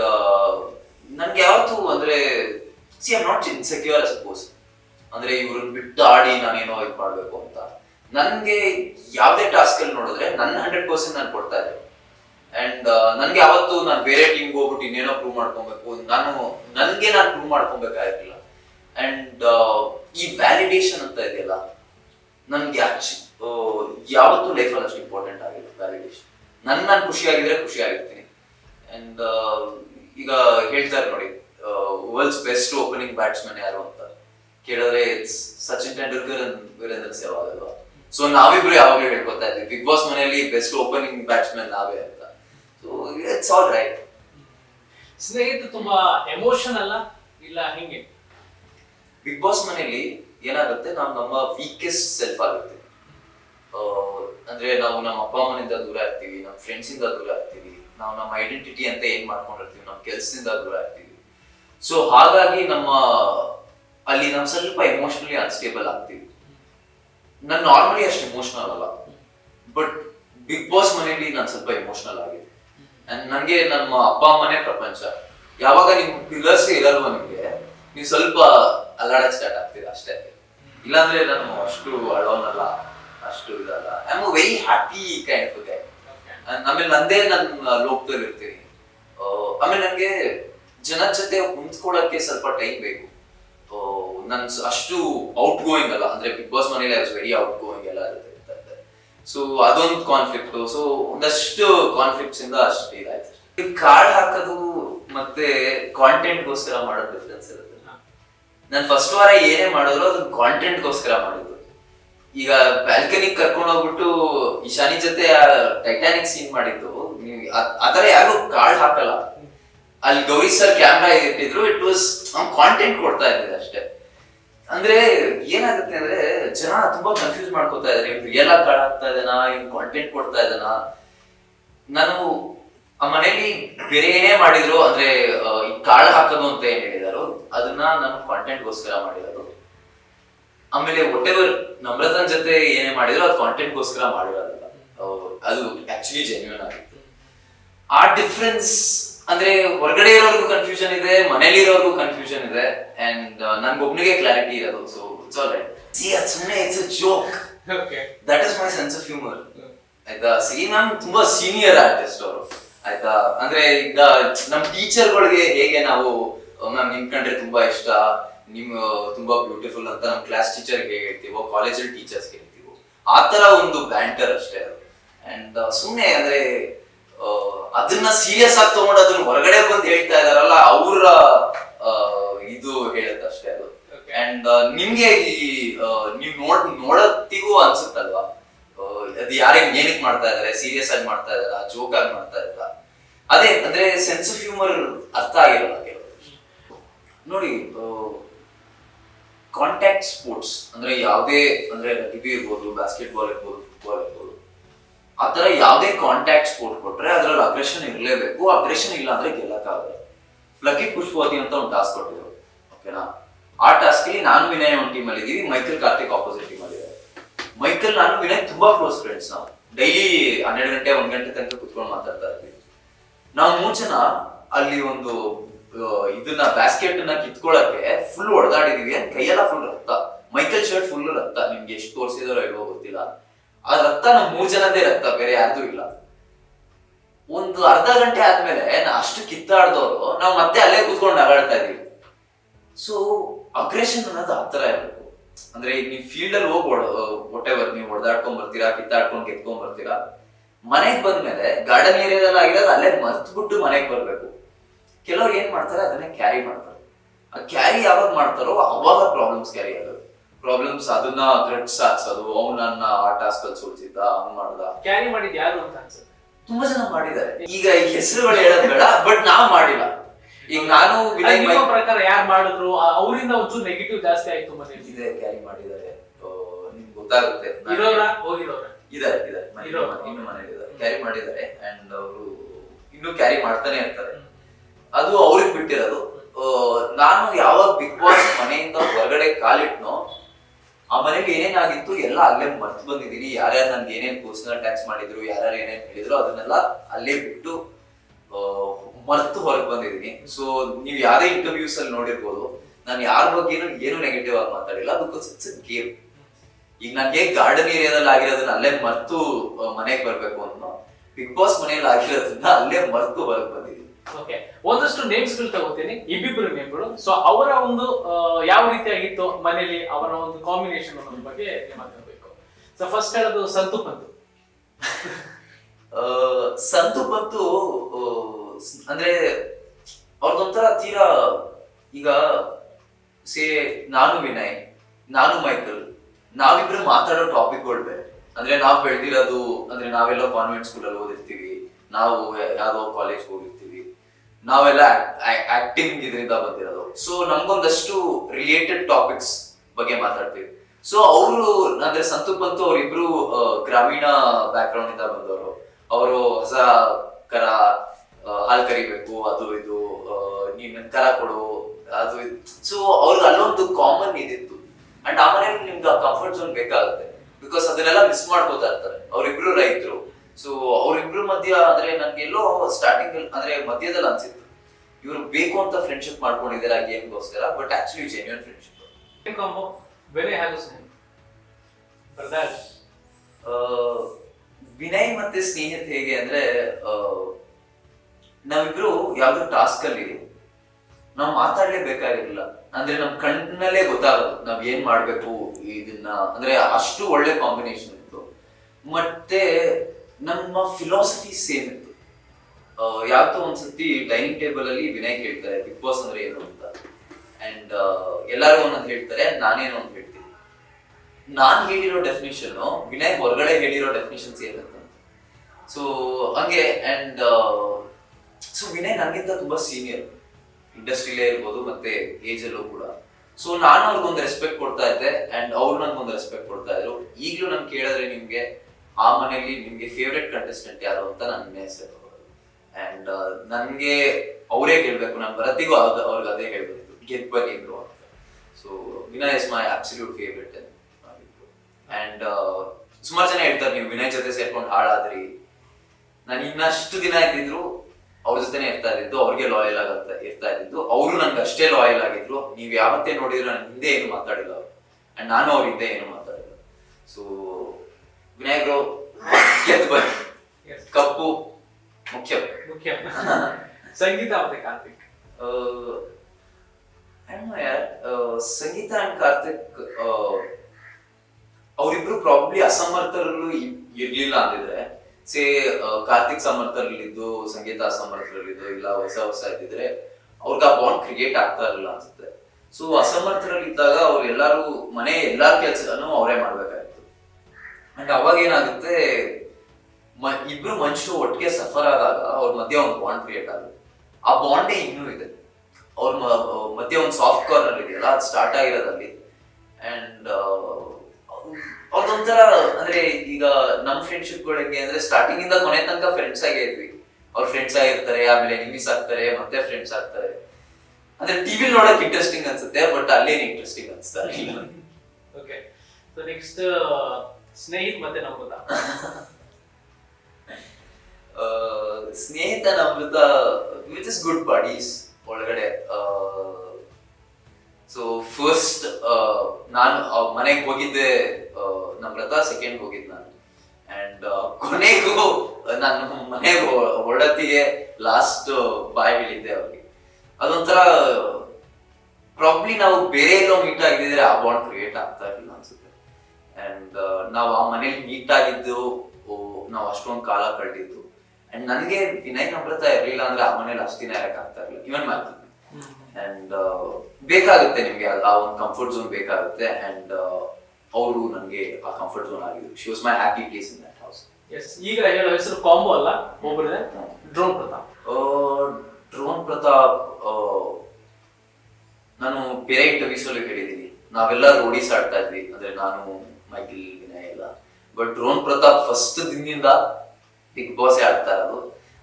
ನನ್ಗೆ ಯಾವತ್ತು ಅಂದ್ರೆ see are not insecure suppose ಅಂದ್ರೆ ಇವ್ರನ್ನ ಬಿಟ್ಟು ಆಡಿ ನಾನೇನೋ ಇದು ಮಾಡ್ಬೇಕು ಅಂತ. ನನ್ಗೆ ಯಾವ್ದೇ ಟಾಸ್ಕ್ ಅಲ್ಲಿ ನೋಡಿದ್ರೆ ನನ್ನ ಹಂಡ್ರೆಡ್ ಪರ್ಸೆಂಟ್ ನಾನು ಕೊಡ್ತಾ ಇದ್ದೆ. ಅಂಡ್ ನನ್ಗೆ ಅವತ್ತು ನಾನು ಬೇರೆ ಟೀಮ್ಗೆ ಹೋಗ್ಬಿಟ್ಟು ಇನ್ನೇನೋ ಪ್ರೂವ್ ಮಾಡ್ಕೊಬೇಕು. ನಾನು, ನನ್ಗೆ ನಾನು ಪ್ರೂವ್ ಮಾಡ್ಕೊಬೇಕಾಗಿರ್ಲಿಲ್ಲ ಅಂಡ್ ಈ ವ್ಯಾಲಿಡೇಷನ್ ಅಂತ ಇದೆಯಲ್ಲ, ನನ್ಗೆ ಅಚ್ಚು ಯಾವತ್ತೂ ಲೈಫಲ್ಲಿ ಅಷ್ಟು ಇಂಪಾರ್ಟೆಂಟ್ ಆಗಿಲ್ಲ ವ್ಯಾಲಿಡೇಷನ್ ನನ್ನ ನಾನು ಖುಷಿಯಾಗಿದ್ರೆ ಖುಷಿಯಾಗಿರ್ತೀನಿ ಅಂಡ್ ಈಗ ಹೇಳ್ತಾರೆ ನೋಡಿ ವರ್ಲ್ಡ್ಸ್ ಬೆಸ್ಟ್ ಓಪನಿಂಗ್ ಬ್ಯಾಟ್ಸ್ಮನ್ ಯಾರು ಅಂತ. ಕೇಳಿದ್ರೆ ಇಟ್ಸ್ ಸಚಿನ್ ತೆಂಡೂಲ್ಕರ್ ವೀರೇಂದ್ರ ಸೆಹ್ವಾಗ್ ಅಲ್ವಾ? ಸೊ ನಾವಿಬ್ರು ಯಾವಾಗಲೂ ಹೇಳ್ಕೊತಾ ಇದ್ವಿ ಬಿಗ್ ಬಾಸ್ ಮನೆಯಲ್ಲಿ ಬೆಸ್ಟ್ ಓಪನಿಂಗ್ ಬ್ಯಾಟ್ಸ್ಮನ್ ನಾವೇ ಸೊ ಇಟ್ಸ್ ಆಲ್ ರೈಟ್ ಸ್ನೇಹಿತ ತುಂಬಾ ಎಮೋಷನ್ ಅಲ್ಲ? ಇಲ್ಲ ಹಿಂಗೆ? ಬಿಗ್ ಬಾಸ್ ಮನೆಯಲ್ಲಿ ಏನಾಗುತ್ತೆ? ನಾವು ನಮ್ಮ ವೀಕೆಸ್ಟ್ ಸೆಲ್ಫ್ ಆಗುತ್ತೆ. ಅಂದ್ರೆ ನಾವು ನಮ್ಮ ಅಪ್ಪ ಅಮ್ಮನಿಂದ ದೂರ ಇರ್ತೀವಿ ನಮ್ಮ ಫ್ರೆಂಡ್ಸ್ ಇಂದ ದೂರ ಇರ್ತೀವಿ ನಾವು ನಮ್ಮ ಐಡೆಂಟಿಟಿ ಅಂತ ಏನ್ ಮಾಡ್ಕೊಂಡಿರ್ತೀವಿ ನಮ್ಮ ಕೆಲ್ಸದಿಂದ ದೂರ ಇರ್ತೀವಿ. ಸೊ ಹಾಗಾಗಿ ನಮ್ಮ ಅಲ್ಲಿ ನಾವು ಸ್ವಲ್ಪ ಎಮೋಷನಲಿ ಅನ್ಸ್ಟೇಬಲ್ ಆಗ್ತೀವಿ. ನಾನು ನಾರ್ಮಲಿ ಅಷ್ಟು ಎಮೋಷನಲ್ ಅಲ್ಲ. ಬಟ್ ಬಿಗ್ ಬಾಸ್ ಮನೆಯಲ್ಲಿ ನಾನು ಸ್ವಲ್ಪ ಎಮೋಷನಲ್ ಆಗಿದೆ ನನಗೆ ನಮ್ಮ ಅಪ್ಪ ಅಮ್ಮನೇ ಪ್ರಪಂಚ. ಯಾವಾಗ ನಿಮ್ ಪಿಲ್ಲರ್ಸ್ ಇರಲ್ವ ನಿಮ್ಗೆ, ನೀವು ಸ್ವಲ್ಪ ಅಲ್ಲಾಡಕ್ ಸ್ಟಾರ್ಟ್ ಆಗ್ತೀರ ಅಷ್ಟೇ. ಇಲ್ಲಾಂದ್ರೆ ನಾನು ಅಷ್ಟು ಅಳೋನಲ್ಲ, ಅಷ್ಟು ಇದಲ್ಲ. I am very happy kind of guy ಆಮೇಲೆ ನಂದೇ ನನ್ನ ಲೋಕದಲ್ಲಿ ಇರ್ತೀನಿ. ಆಮೇಲೆ ನನಗೆ ಜನ ಜೊತೆ ಹೊಂದ್ಕೊಳ್ಳೋಕೆ ಸ್ವಲ್ಪ ಟೈಮ್ ಬೇಕು. ನನ್ ಅಷ್ಟು ಔಟ್ ಗೋಯಿಂಗ್ ಅಲ್ಲ. ಅಂದ್ರೆ ಬಿಗ್ ಬಾಸ್ ಮನೇಲಿ ವೆರಿ ಔಟ್ ಗೋಯಿಂಗ್ ಎಲ್ಲ ಇರುತ್ತೆ ಸೊ ಅದೊಂದು ಕಾನ್ಫ್ಲಿಕ್ಟ್ ಸೊ ಒಂದಷ್ಟು ಕಾನ್ಫ್ಲಿಕ್ಟ್ಸ್ ಇಂದ ಅಷ್ಟು ಇದಾಯ್ತು. ಕಾರ್ಡ್ ಹಾಕೋದು ಮತ್ತೆ ಕಾಂಟೆಂಟ್ ಗೋಸ್ಕರ ಮಾಡೋದು ಡಿಫ್ರೆನ್ಸ್ ಇರುತ್ತೆ. ನಾನು ಫಸ್ಟ್ ವಾರ ಏನೇ ಮಾಡಿದ್ರು ಅದು ಕಾಂಟೆಂಟ್ ಗೋಸ್ಕರ ಮಾಡಿದ್ದು. ಈಗ ಬ್ಯಾಲ್ಕನಿಗೆ ಕರ್ಕೊಂಡು ಹೋಗ್ಬಿಟ್ಟು ಇಶಾನಿ ಜೊತೆ ಟೈಟಾನಿಕ್ ಸೀನ್ ಮಾಡಿದ್ದು, ನೀವು ಆತರ ಯಾರು ಕಾರ್ಡ್ ಹಾಕಲ್ಲ. ಅಲ್ಲಿ ಗೌರಿ ಸರ್ ಕ್ಯಾಮ್ರಾ ಇಟ್ಟಿದ್ರು ಇಟ್ ವಾಸ್ ಕಾಂಟೆಂಟ್ ಕೊಡ್ತಾ ಇದ್ದಿದೆ ಅಷ್ಟೇ. ಅಂದ್ರೆ ಏನಾಗುತ್ತೆ ಅಂದ್ರೆ ಜನ ತುಂಬಾ ಕನ್ಫ್ಯೂಸ್ ಮಾಡ್ಕೊತಾ ಇದಾರೆ. ಇವ್ನು ರಿಯಲ್ ಆಗಿ ಆಗ್ತಾ ಇದ್ದಾನ ಇವ್ನು ಕಾಂಟೆಂಟ್ ಕೊಡ್ತಾ ಇದ್ದಾನ ನಾನು ಆ ಮನೇಲಿ ಬೇರೆ ಏನೇ ಮಾಡಿದ್ರು ಅಂದ್ರೆ ಈ ಕಾಳು ಹಾಕೋದು ಅಂತ ಏನ್ ಹೇಳಿದಾರೋ, ಅದನ್ನ ನಾನು ಕಾಂಟೆಂಟ್ ಗೋಸ್ಕರ ಮಾಡಿರೋದು. ಆಮೇಲೆ ಒಟ್ಟೆವರ್ ನಮ್ರತನ್ ಜೊತೆ ಏನೇ ಮಾಡಿದ್ರು, ಅದು ಕಾಂಟೆಂಟ್ ಗೋಸ್ಕರ ಮಾಡಿರೋದಲ್ಲ ಅದು ಆಕ್ಚುಲಿ ಜೆನ್ಯೂನ್ ಆಗಿತ್ತು. ಆ ಡಿಫ್ರೆನ್ಸ್ ಅಂದ್ರೆ ಹೊರಗಡೆ ಇರೋರ್ಗು ಕನ್ಫ್ಯೂಷನ್ ಇದೆ ಮನೇಲಿ ಇರೋರ್ಗು ಕನ್ಫ್ಯೂಷನ್ ಇದೆ ಅಂಡ್ ನನ್ಗೊಬ್ನಿಗೆ ಕ್ಲಾರಿಟಿ ಇರೋದು so it's all right see ಅದು ಸುಮ್ಮನೆ it's a joke okay that is my sense of humour ಆಯ್ತಾ? ಸಿ ನಾನು ತುಂಬಾ ಸೀನಿಯರ್ ಆರ್ಟಿಸ್ಟ್ ಅವರು. ಆಯ್ತಾ? ಅಂದ್ರೆ ಈಗ ನಮ್ ಟೀಚರ್ಗಳಿಗೆ ಹೇಗೆ ನಾವು ಮ್ಯಾಮ್ ನಿಮ್ ಕಂಡ್ರೆ ತುಂಬಾ ಇಷ್ಟ. ನಿಮ್ ತುಂಬಾ ಬ್ಯೂಟಿಫುಲ್ ಅಂತ ನಮ್ ಕ್ಲಾಸ್ ಟೀಚರ್ ಹೇಳ್ತೀವೋ ಕಾಲೇಜಲ್ಲಿ ಟೀಚರ್ಸ್ ಹೇಳ್ತೀವೋ ಆ ತರ ಒಂದು ಬ್ಯಾಂಟರ್ ಅಷ್ಟೇ ಅದು. ಅಂಡ್ ಸುಮ್ಮನೆ ಅಂದ್ರೆ ಅದನ್ನ ಸೀರಿಯಸ್ ಆಗಿ ತಗೊಂಡು ಅದನ್ನ ಹೊರಗಡೆ ಬಂದು ಹೇಳ್ತಾ ಇದಾರಲ್ಲ ಅವರ ಇದು ಹೇಳುತ್ತೆ ಅಷ್ಟೇ ಅದು. ಅಂಡ್ ನಿಮ್ಗೆ ಈ ನೀವು ನೋಡ್ ನೋಡತ್ತಿಗೂ ಅನ್ಸುತ್ತಲ್ವಾ? ಅದು ಯಾರಿಗೆ ಏನಕ್ಕೆ ಮಾಡ್ತಾ ಇದಾರೆ ಸೀರಿಯಸ್ ಆಗಿ ಮಾಡ್ತಾ ಇದಾರ ಜೋಕ್ ಆಗಿ ಮಾಡ್ತಾ ಇದಾರ? ಅದೇ ಅಂದ್ರೆ ಸೆನ್ಸ್ ಆಫ್ ಹ್ಯೂಮರ್ ಅರ್ಥ ಆಗಿರಲ್ಲ ನೋಡಿ ಕಾಂಟ್ಯಾಕ್ಟ್ ಸ್ಪೋರ್ಟ್ಸ್ ಅಂದ್ರೆ ಯಾವುದೇ ಅಂದ್ರೆ ರಗ್ಬಿ ಇರ್ಬೋದು ಬಾಸ್ಕೆಟ್ ಬಾಲ್ ಇರ್ಬೋದು ಫುಟ್ಬಾಲ್ ಇರ್ಬೋದು ಆ ತರ ಯಾವುದೇ ಕಾಂಟ್ಯಾಕ್ಟ್ ಸ್ಪೋರ್ಟ್ ಕೊಟ್ರೆ ಅದ್ರಲ್ಲಿ ಅಗ್ರೆಷನ್ ಇರಲೇಬೇಕು. ಅಗ್ರೆಷನ್ ಇಲ್ಲ ಅಂದ್ರೆ ಗೆಲ್ಲಕ್ಕಾಗಲ್ಲ. ಲಕ್ಕಿ ಪುಷ್ಪವತಿ ಅಂತ ಒಂದು ಟಾಸ್ಕ್ ಕೊಟ್ಟಿದ್ರು. ಓಕೆನಾ ಆ ಟಾಸ್ಕ್ ಅಲ್ಲಿ ನಾನು ವಿನಯ್ ಒಂದು ಟೀಮ್ ಅಲ್ಲಿ ಇದೀವಿ ಮೈಕಲ್ ಕಾರ್ತಿಕ್ ಆಪೋಸಿಟ್ ಟೀಮ್ ಅಲ್ಲಿ ಮೈಕಲ್ ನಾನು ವಿನಯ್ ತುಂಬಾ ಕ್ಲೋಸ್ ಫ್ರೆಂಡ್ಸ್ ನಾವು. ಡೈಲಿ ಹನ್ನೆರಡು ಗಂಟೆ, ಒಂದ್ ಗಂಟೆ ತನಕ ಕುತ್ಕೊಂಡು ಮಾತಾಡ್ತಾ ಇರ್ತೀವಿ ನಾವು ಮೂರ್ ಜನ ಅಲ್ಲಿ ಒಂದು ಇದನ್ನ ಬ್ಯಾಸ್ಕೆಟ್ನ ಕಿತ್ಕೊಳಕ್ಕೆ ಫುಲ್ ಹೊಡೆದಾಡಿದೀವಿ ಕೈಯೆಲ್ಲ ಫುಲ್ ರಕ್ತ. ಮೈಕಲ್ ಶರ್ಟ್ ಫುಲ್ ರಕ್ತ. ನಿಮ್ಗೆ ಎಷ್ಟು ತೋರಿಸಿದಾರೋ ಇಲ್ವೋ ಗೊತ್ತಿಲ್ಲ. ಆ ರಕ್ತ ನಮ್ಮ ಮೂರ್ ಜನದೇ ರಕ್ತ, ಬೇರೆ ಯಾರ್ದು ಇಲ್ಲ. ಒಂದು ಅರ್ಧ ಗಂಟೆ ಆದ್ಮೇಲೆ ಅಷ್ಟು ಕಿತ್ತಾಡ್ದವ್ರು, ನಾವು ಮತ್ತೆ ಅಲ್ಲೇ ಕೂತ್ಕೊಂಡು ನಗಾಡ್ತಾ ಇದೀವಿ. ಸೊ ಅಗ್ರೆಷನ್ ಅನ್ನೋದು ಆ ಥರ ಇರಬೇಕು. ಅಂದ್ರೆ ಈಗ ನೀವು ಫೀಲ್ಡ್ ಅಲ್ಲಿ ಹೋಗಿ ಹೊಟ್ಟೆ ಎವರ್ ನೀವು ಹೊಡೆದಾಡ್ಕೊಂಡ್ ಬರ್ತೀರಾ, ಕಿತ್ತಾಡ್ಕೊಂಡು ಕೆತ್ಕೊಂಡ್ ಬರ್ತೀರಾ. ಮನೆಗ್ ಬಂದ್ಮೇಲೆ ಗಾರ್ಡನ್ ಏರಿಯಾದಲ್ಲ ಆಗಿರೋದು ಅಲ್ಲೇ ಮರ್ತ್ಬಿಟ್ಟು ಮನೆಗ್ ಬರ್ಬೇಕು. ಕೆಲವ್ರು ಏನ್ ಮಾಡ್ತಾರೆ, ಅದನ್ನೇ ಕ್ಯಾರಿ ಮಾಡ್ತಾರೆ. ಆ ಕ್ಯಾರಿ ಯಾವಾಗ ಮಾಡ್ತಾರೋ, ಅವಾಗ ಪ್ರಾಬ್ಲಮ್ಸ್ ಕ್ಯಾರಿ ಆಗೋದು ಪ್ರಾಬ್ಲಮ್ಸ್ ಅದನ್ನ ಥ್ರೆಟ್ಸ್ ಹಾಕ್ಸೋದು ಅವ್ನು ನನ್ನ ಆ ಟಾಸ್ಕ್ ಅಲ್ಲಿ ಸೋಲ್ಸಿದ್ದ ಅವ್ನು ಮಾಡ್ದ. ಕ್ಯಾರಿ ಮಾಡಿದ್ ಯಾರು ಅಂತ ಅನ್ಸುತ್ತೆ? ತುಂಬಾ ಜನ ಮಾಡಿದ್ದಾರೆ. ಈಗ ಈ ಹೆಸರುಗಳು ಹೇಳೋದ್ ಬೇಡ ಬಟ್ ನಾವ್ ಮಾಡಿಲ್ಲ. ಈಗ ನಾನು ವಿನಯ್ ನಿಮ್ಮ ಮೈ- ಪ್ರಕಾರ ಯಾರು ಮಾಡಿದ್ರು? ಆ- ಅವರಿಂದ ಒಂಚೂರು ನೆಗೆಟಿವ್ ಜಾಸ್ತಿ ಆಯ್ತು ಮನೇಲಿ ಇದೆ ಕ್ಯಾರಿ ಮಾಡಿದ್ದಾರೆ. ನಿಮ್ಗೆ ಗೊತ್ತಾಗುತ್ತೆ. ನಾನು- ಇರೋರ? ಹೋಗಿರೋರ? ಇದಾರೆ ಇದಾರೆ ಮನೆ-. ಇನ್ನು ಮನೇಲಿ ಇದಾರೆ ಕ್ಯಾರಿ ಮಾಡಿದ್ದಾರೆ. ಅಂಡ್ ಅವರು ಇನ್ನೂ ಕ್ಯಾರಿ ಮಾಡ್ತಾನೆ ಇರ್ತಾರೆ. ಅದು ಅವ್ರಿಗೆ ಬಿಟ್ಟಿರೋದು. ಆ, ನಾನು ಯಾವಾಗ ಬಿಗ್ ಬಾಸ್ ಮನೆಯಿಂದ ಹೊರಗಡೆ ಕಾಲಿಟ್ನೋ ಆ ಮನೆಗೆ ಏನೇನಾಗಿತ್ತು? ಎಲ್ಲ ಅಲ್ಲೇ ಮರ್ತು ಬಂದಿದ್ದೀನಿ. ಯಾರ್ಯಾರು ನನ್ಗೆ ಏನೇನ್ ಪರ್ಸನಲ್ ಟ್ಯಾಕ್ಸ್ ಮಾಡಿದ್ರು, ಯಾರ್ಯಾರು ಏನೇನ್ ಹೇಳಿದ್ರು, ಅದನ್ನೆಲ್ಲ ಅಲ್ಲೇ ಬಿಟ್ಟು ಮರ್ತು ಹೊರಗೆ ಬಂದಿದ್ದೀನಿ. ಸೊ ನೀವು ಯಾರೇ ಇಂಟರ್ವ್ಯೂಸ್ ಅಲ್ಲಿ ನೋಡಿರ್ಬೋದು, ನಾನು ಯಾರ ಬಗ್ಗೆನೂ ಏನು ನೆಗೆಟಿವ್ ಆಗಿ ಮಾತಾಡಿಲ್ಲ. ಬಿಕಾಸ್ ಇಟ್ಸ್ ಗೇಮ್ ಈಗ ನನಗೆ ಗಾರ್ಡನ್ ಏರಿಯಾದಲ್ಲಿ ಆಗಿರೋದನ್ನ ಅಲ್ಲೇ ಮರ್ತು ಮನೆಗೆ ಬರ್ಬೇಕು ಅನ್ನೋ ಬಿಗ್ ಬಾಸ್ ಮನೆಯಲ್ಲಿ ಆಗಿರೋದನ್ನ ಅಲ್ಲೇ ಮರ್ತು ಹೊರಗೆ ಬಂದಿದ್ದೀನಿ. ಓಕೆ ಒಂದಷ್ಟು ನೇಮ್ಸ್ಗಳು ತಗೋತೀನಿ. ಇಬ್ಬಿಬ್ರು ನೇಮ್ಗಳು ಸೊ ಅವರ ಒಂದು ಯಾವ ರೀತಿಯಾಗಿತ್ತು ಮನೆಯಲ್ಲಿ ಅವರ ಒಂದು ಕಾಂಬಿನೇಷನ್ ಅನ್ನೋದ್ರ ಬಗ್ಗೆ ಮಾತಾಡಬೇಕು. ಸೊ ಫಸ್ಟ್ ಹೇಳೋದು ಸಂತು ಪಂತು. ಸಂತು ಸ್- ಅಂದ್ರೆ ಅವ್ರದೊಂಥರ ತೀರಾ ಈಗ ಸೇ ನಾನು ವಿನಯ್, ನಾನು ಮೈಕಲ್, ನಾವಿಬ್ರು ಮಾತಾಡೋ ಟಾಪಿಕ್ಗಳು ಬೇರೆ. ಅಂದ್ರೆ ನಾವು ಬೆಳೆದಿರೋದು, ಅಂದ್ರೆ ನಾವೆಲ್ಲ ಕಾನ್ವೆಂಟ್ ಸ್ಕೂಲಲ್ಲಿ ಓದಿರ್ತೀವಿ, ನಾವು ಯಾವ್ದೋ ಕಾಲೇಜ್ ಹೋಗಿರ್ತೀವಿ. ನಾವೆಲ್ಲ ಆಕ್ಟಿಂಗ್ ಇದರಿಂದ ಬಂದಿರೋದು. ಸೊ ನಮ್ಗೊಂದಷ್ಟು ರಿಲೇಟೆಡ್ ಟಾಪಿಕ್ಸ್ ಬಗ್ಗೆ ಮಾತಾಡ್ತೀವಿ. ಸೊ ಅವರು ಅಂದ್ರೆ ಸಂತು ಪಂತು ಅವರಿಬ್ರು ಗ್ರಾಮೀಣ ಬ್ಯಾಕ್ ಗ್ರೌಂಡ್ ಇಂದ ಬಂದವರು. ಅವರು ಹೊಸ ಕರ ಹಾಲ್ ಕರಿಬೇಕು, ಅದು ಇದು ನೀನ್ ಕರ ಕೊಡು, ಅದು ಸೊ ಅವ್ರಿಗೆ ಅಲ್ಲೊಂದು ಕಾಮನ್ ಇದಿತ್ತು. ಅಂಡ್ ಆಮೇಲೆ ನಿಮ್ಗೆ ಕಂಫರ್ಟ್ ಝೋನ್ ಬೇಕಾಗುತ್ತೆ. ಬಿಕಾಸ್ ಅದನ್ನೆಲ್ಲ ಮಿಸ್ ಮಾಡ್ಕೋತಾ ಇರ್ತಾರೆ. ಅವರಿಬ್ರು ರೈತರು. ಸೊ ಅವರಿಬ್ರು ಮಧ್ಯ ಅಂದ್ರೆ ನನ್ಗೆ ಎಲ್ಲೋ ಸ್ಟಾರ್ಟಿಂಗ್ ಅಂದ್ರೆ ಮಧ್ಯದಲ್ಲಿ ಅನ್ಸಿತ್ತು. ಇವ್ರು ಬೇಕು ಅಂತ ಫ್ರೆಂಡ್ಶಿಪ್ ಮಾಡ್ಕೊಂಡಿದ್ದಾರೆ ಆ ಗೇಮ್ಗೋಸ್ಕರ ಬಟ್ ಆಕ್ಚುಲಿ ಜೆನ್ಯೂನ್ ಫ್ರೆಂಡ್ಶಿಪ್ ಬೇರೆ ವಿನಯ್ ಮತ್ತೆ ಸ್ನೇಹಿತ ಹೇಗೆ ಅಂದ್ರೆ ನಾವಿಬ್ರು ಯಾವ್ದೋ ಟಾಸ್ಕ್ ಅಲ್ಲಿ ನಾವು ಮಾತಾಡ್ಲೇಬೇಕಾಗಿರ್ಲಿಲ್ಲ. ಅಂದ್ರೆ ನಮ್ ಕಣ್ಣಲ್ಲೇ ಗೊತ್ತಾಗೋದು ನಾವ್ ಏನ್ ಮಾಡ್ಬೇಕು ಇದನ್ನ. ಅಂದ್ರೆ ಅಷ್ಟು ಒಳ್ಳೆ ಕಾಂಬಿನೇಷನ್ ಇತ್ತು. ಮತ್ತೆ ನಮ್ಮ ಫಿಲಾಸಫಿ ಸೇಮ್ ಇತ್ತು. ಯಾವತ್ತೋ ಒಂದ್ಸತಿ ಡೈನಿಂಗ್ ಟೇಬಲ್ ಅಲ್ಲಿ ವಿನಯ್ ಕೇಳ್ತಾರೆ ಬಿಗ್ ಬಾಸ್ ಅಂದ್ರೆ ಏನು ಅಂತ? ಅಂಡ್ ಎಲ್ಲರೂ ಒಂದೊಂದು ಹೇಳ್ತಾರೆ, ನಾನೇನು ಅಂತ ಹೇಳ್ತೀನಿ. ನಾನು ಹೇಳಿರೋ ಡೆಫಿನೇಷನ್ ವಿನಯ್ ಹೊರಗಡೆ ಹೇಳಿರೋ ಡೆಫಿನಿಷನ್ಸ್ ಏನಂತ ಸೊ ಹಂಗೆ ಅಂಡ್ ಸೊ ವಿನಯ್ ನನಗಿಂತ ತುಂಬಾ ಸೀನಿಯರ್ ಇಂಡಸ್ಟ್ರಿಲೇ ಇರ್ಬೋದು, ಮತ್ತೆ ಏಜ್ ಅಲ್ಲೂ ಕೂಡ. ಸೊ ನಾನು ಅವ್ರಿಗೊಂದು ರೆಸ್ಪೆಕ್ಟ್ ಕೊಡ್ತಾ ಇದ್ದೆ ಅಂಡ್ ಅವ್ರು ನನ್ಗೊಂದು ರೆಸ್ಪೆಕ್ಟ್ ಕೊಡ್ತಾ ಇದ್ರು. ಈಗಲೂ ನಾನು ಕೇಳಿದ್ರೆ ನಿಮ್ಗೆ ಆ ಮನೆಯಲ್ಲಿ ನಿಮ್ಗೆ ಫೇವ್ರೆಟ್ ಕಂಟೆಸ್ಟೆಂಟ್ ಯಾರು ಅಂತ ನನ್ನ ಹೆಸರು ಅಂಡ್ ನನ್ಗೆ ಅವರೇ ಕೇಳಬೇಕು ನಾನು ಅದು ಅವ್ರಿಗೆ ಅದೇ ಹೇಳ್ಬೇಕು ಗೆದ್ ಬನ್ನಿ ಇದ್ರು ಅಂತ. So Vinay is my absolute favourite and ಸುಮಾರು ಜನ ಹೇಳ್ತಾರೆ, ನೀವು ವಿನಯ್ ಜೊತೆ ಸೇರ್ಕೊಂಡು ಹಾಳಾದ್ರಿ. ನಾನು ಇನ್ನಷ್ಟು ದಿನ ಇದ್ದಿದ್ರು ಅವ್ರ ಜೊತೆನೆ ಇರ್ತಾ ಇದ್ದಿದ್ದು, ಅವ್ರಿಗೆ ಲಾಯಲ್ ಆಗತ್ತ ಇರ್ತಾ ಇದ್ದಿದ್ದು. ಅವರು ನನ್ಗೆ ಅಷ್ಟೇ ಲಾಯಲ್ ಆಗಿದ್ರು. ನೀವು ಯಾವತ್ತೇ ನೋಡಿದ್ರು ನಾನು ಹಿಂದೆ ಏನು ಮಾತಾಡಿಲ್ಲ. ಅಂಡ್ ನಾನು ಅವ್ರ ಹಿಂದೆ ಏನು ಮಾತಾಡಿಲ್ಲ. ಸೊ ವಿನಾಯಕರು ಗೆದ್ದು ಬನ್ನಿ. ಕಪ್ಪು ಮುಖ್ಯ. ಮುಖ್ಯ. ಸಂಗೀತ ಮತ್ತೆ ಕಾರ್ತಿಕ್. ಸಂಗೀತ ಅಂಡ್ ಕಾರ್ತಿಕ್ ಅವರಿಬ್ರು ಪ್ರಾಬ್ಲಿ ಅಸಮರ್ಥರಲ್ಲೂ ಇರ್ಲಿಲ್ಲ ಅಂದಿದ್ರೆ ಸೇ ಕಾರ್ತಿಕ್ ಸಮರ್ಥರಲ್ಲಿದ್ದು ಸಂಗೀತ ಅಸಮರ್ಥರಲ್ಲಿದ್ದು ಇಲ್ಲ ಹೊಸ ಹೊಸ ಇದ್ದಿದ್ರೆ ಅವ್ರಿಗೆ ಆ ಬಾಂಡ್ ಕ್ರಿಯೇಟ್ ಆಗ್ತಾ ಇರಲಿಲ್ಲ ಅನ್ಸುತ್ತೆ. ಸೊ ಅಸಮರ್ಥರಲ್ಲಿದ್ದಾಗ ಅವ್ರು ಎಲ್ಲಾರು ಮನೆ ಎಲ್ಲಾರ ಕೆಲ್ಸನೂ ಅವರೇ ಮಾಡ್ಬೇಕಾಗಿತ್ತು ಅಂಡ್ ಅವಾಗ ಏನಾಗುತ್ತೆ ಇಬ್ರು ಮನುಷ್ಯರು ಒಟ್ಟಿಗೆ ಸಫರ್ ಆದಾಗ ಅವ್ರ ಮಧ್ಯೆ ಒಂದು ಬಾಂಡ್ ಕ್ರಿಯೇಟ್ ಆಗುತ್ತೆ. ಆ ಬಾಂಡೇ ಇನ್ನೂ ಇದೆ. ಅವ್ರ ಮಧ್ಯೆ ಒಂದು ಸಾಫ್ಟ್ ಕಾರ್ನರ್ ಇದೆಯಲ್ಲ, ಅದು ಸ್ಟಾರ್ಟ್ ಆಗಿರೋದಲ್ಲಿ. ಅಂಡ್ ಅವ್ರದೊಂಥರ ಅಂದ್ರೆ ಈಗ ನಮ್ ಫ್ರೆಂಡ್ಶಿಪ್ ಗಳಿಗೆ ಅಂದ್ರೆ ಸ್ಟಾರ್ಟಿಂಗ್ ಇಂದ ಕೊನೆ ತನಕ ಫ್ರೆಂಡ್ಸ್ ಆಗೇ ಇದ್ವಿ. ಅವ್ರ ಫ್ರೆಂಡ್ಸ್ ಆಗಿರ್ತಾರೆ, ಆಮೇಲೆ ನಿಮಿಸ್ ಆಗ್ತಾರೆ, ಮತ್ತೆ ಫ್ರೆಂಡ್ಸ್ ಆಗ್ತಾರೆ. ಅಂದ್ರೆ ಟಿವಿ ನೋಡಕ್ ಇಂಟ್ರೆಸ್ಟಿಂಗ್ ಅನ್ಸುತ್ತೆ ಬಟ್ ಅಲ್ಲೇನು ಇಂಟ್ರೆಸ್ಟಿಂಗ್ ಅನ್ಸುತ್ತೆ. ಓಕೆ ಸೊ ನೆಕ್ಸ್ಟ್ ಸ್ನೇಹಿತ್ ಮತ್ತೆ Namratha Snehith Namratha which is good buddies ಒಳಗಡೆ ಸೊ ಫಸ್ಟ್ ನಾನು ಮನೆಗೆ ಹೋಗಿದ್ದೆ ನಮ್ರತ ಸೆಕೆಂಡ್ ಹೋಗಿದ್ದೆ ನಾನು. ಅಂಡ್ ಕೊನೆಗೂ ನಾನು ಮನೆಗೆ ಹೊರಡತ್ತಿಗೆ ಲಾಸ್ಟ್ ಬಾಯ್ ಹೇಳಿದ್ದೆ ಅವ್ರಿಗೆ. ಅದೊಂಥರ ಪ್ರಾಬ್ಲಿ ನಾವು ಬೇರೆ ಎಲ್ಲೋ ಮೀಟ್ ಆಗಿದ್ರೆ ಆ ಬಾಂಡ್ ಕ್ರಿಯೇಟ್ ಆಗ್ತಾ ಇರಲಿಲ್ಲ ಅನ್ಸುತ್ತೆ. ಅಂಡ್ ನಾವು ಆ ಮನೇಲಿ ನೀಟಾಗಿದ್ದು ನಾವು ಅಷ್ಟೊಂದು ಕಾಲ ಕಳೆದಿದ್ದು. ಆ್ಯಂಡ್ ನನಗೆ ವಿನಯ್ ನಮ್ರತ ಇರಲಿಲ್ಲ ಅಂದ್ರೆ ಆ ಮನೇಲಿ ಅಷ್ಟು ದಿನ ಇರಕ್ ಆಗ್ತಾ ಇರಲಿಲ್ಲ. ಇವನ್ ಮಾಡ್ತೀನಿ ಆ್ಯಂಡ್ ಬೇಕಾಗುತ್ತೆ ನಿಮ್ಗೆ ಆ- ಆ ಒಂದು ಕಂಫರ್ಟ್ ಝೋನ್ ಬೇಕಾಗುತ್ತೆ. ಆ್ಯಂಡ್ ಅವರು ನನಗೆ ಆ ಕಂಫರ್ಟ್ ಝೋನ್ ಆಗಿದ್ರು. She was my happy place in that house yes ಈಗ ಹೇಳೋ ಹೆಸರು ಕಾಂಬೋ ಅಲ್ಲ? ಒಬ್ಬರಿದೆ ಡ್ರೋನ್ ಪ್ರತಾಪ್. ಡ್ರೋನ್ ಪ್ರತಾಪ್ ನಾನು ಬೇರೆ ಇಂಟರ್ವ್ಯೂಸ್ ಅಲ್ಲಿ ಹೇಳಿದೀನಿ ನಾವೆಲ್ಲ ರೋಡೀಸ್ ಆಡ್ತಾ ಇದ್ವಿ. ಅಂದ್ರೆ ನಾನು ಮೈಕಿಲ್ ವಿನಯ ಎಲ್ಲ. ಬಟ್ ಡ್ರೋನ್ ಪ್ರತಾಪ್ ಫಸ್ಟ್ ದಿನದಿಂದ ಬಿಗ್ ಬಾಸ್ ಆಡ್ತಾ ಇರೋದು.